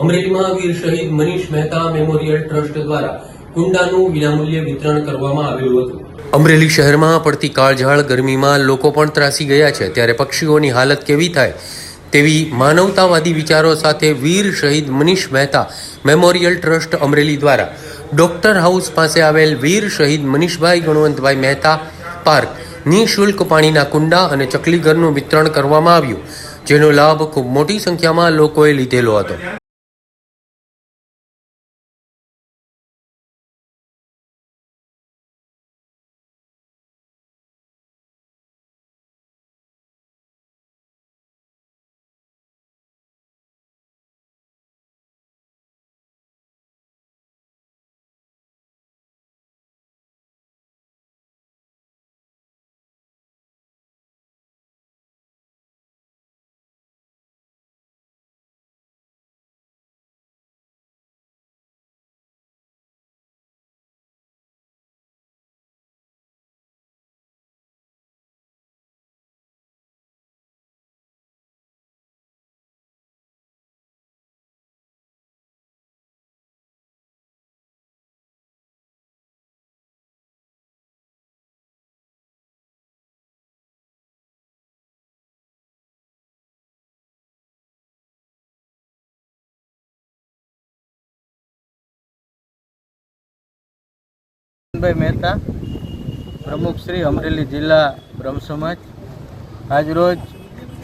અમરેલીમાં મહાવીર શહીદ Manish Mehta memorial trust દ્વારા કુંડાનું વિનામૂલ્યે વિતરણ કરવામાં આવેલું હતું. અમરેલી શહેરમાં પડતી કાળઝાળ ગરમીમાં લોકો પણ ત્રાસી ગયા છે. ત્યારે પક્ષીઓની હાલત કેવી થાય તેવી માનવતાવાદી વિચારો સાથે વીર શહીદ મનીષ મહેતા મેમોરિયલ ટ્રસ્ટ અમરેલી દ્વારા ડોક્ટર હાઉસ પાસે આવેલ વીર શહીદ મનીષભાઈ ગણવંતભાઈ મહેતા પાર્ક નિઃશુલ્ક પાણીના કુંડા અને ચકલીઘરનું વિતરણ કરવામાં આવ્યું, જેનો લાભ ખૂબ મોટી સંખ્યામાં લોકોએ લીધેલો હતો. ભાઈ મહેતા, પ્રમુખ શ્રી અમરેલી જિલ્લા બ્રહ્મ સમાજ. આજરોજ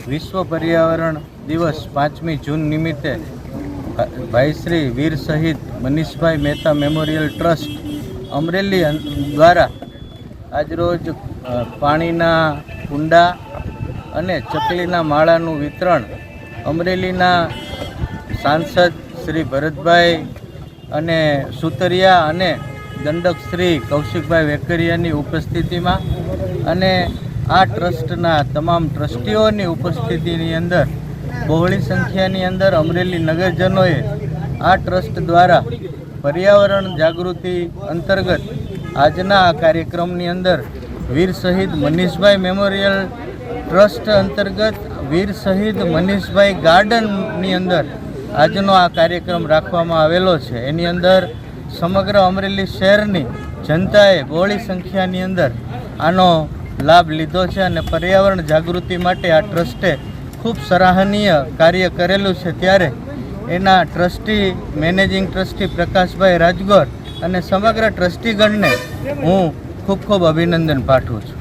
વિશ્વ પર્યાવરણ દિવસ પાંચમી જૂન નિમિત્તે ભાઈ શ્રી વીર શહીદ મનીષભાઈ મહેતા મેમોરિયલ ટ્રસ્ટ અમરેલી દ્વારા આજરોજ પાણીના કુંડા અને ચકલીના માળાનું વિતરણ અમરેલીના સાંસદ શ્રી ભરતભાઈ અને સુતરિયા અને દંડક શ્રી કૌશિકભાઈ વેકરિયાની ઉપસ્થિતિમાં અને આ ટ્રસ્ટના તમામ ટ્રસ્ટીઓની ઉપસ્થિતિની અંદર, બહોળી સંખ્યાની અંદર અમરેલી નગરજનોએ આ ટ્રસ્ટ દ્વારા પર્યાવરણ જાગૃતિ અંતર્ગત આજના આ કાર્યક્રમની અંદર વીર શહીદ મનીષભાઈ મેમોરિયલ ટ્રસ્ટ અંતર્ગત, વીર શહીદ મનીષભાઈ ગાર્ડનની અંદર આજનો આ કાર્યક્રમ રાખવામાં આવેલો છે. એની અંદર સમગ્ર અમરેલી શહેરની જનતાએ બહોળી સંખ્યાની અંદર આનો લાભ લીધો છે અને પર્યાવરણ જાગૃતિ માટે આ ટ્રસ્ટે ખૂબ સરાહનીય કાર્ય કરેલું છે. ત્યારે એના trustee, managing trustee Prakashbhai Rajgor અને સમગ્ર ટ્રસ્ટીગણને હું ખૂબ ખૂબ અભિનંદન પાઠવું છું.